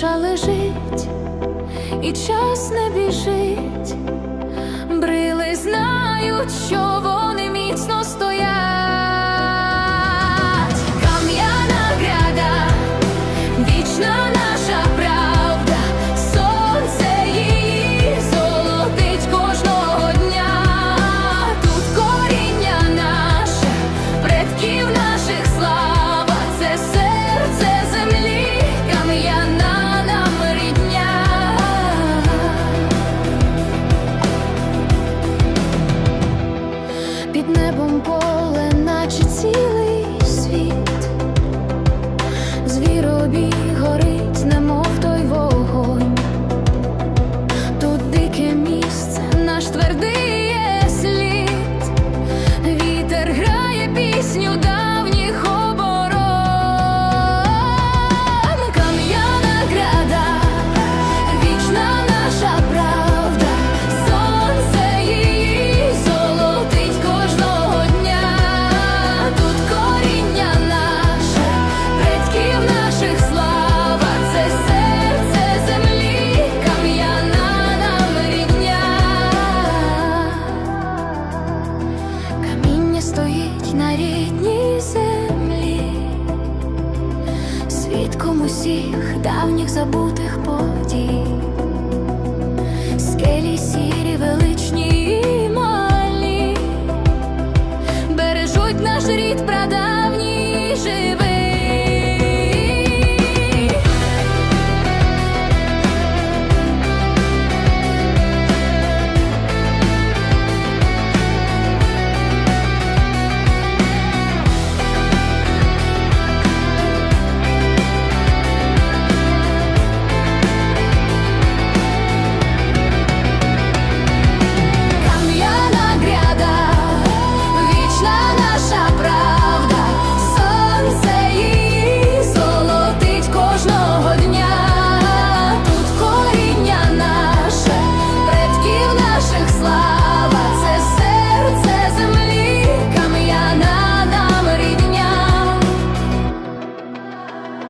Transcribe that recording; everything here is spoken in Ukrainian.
душа лежить, і час не біжить, брили знають, що. небом по. усіх давніх забутих подій, скелі сірі, величні і малі бережуть наш рід прада.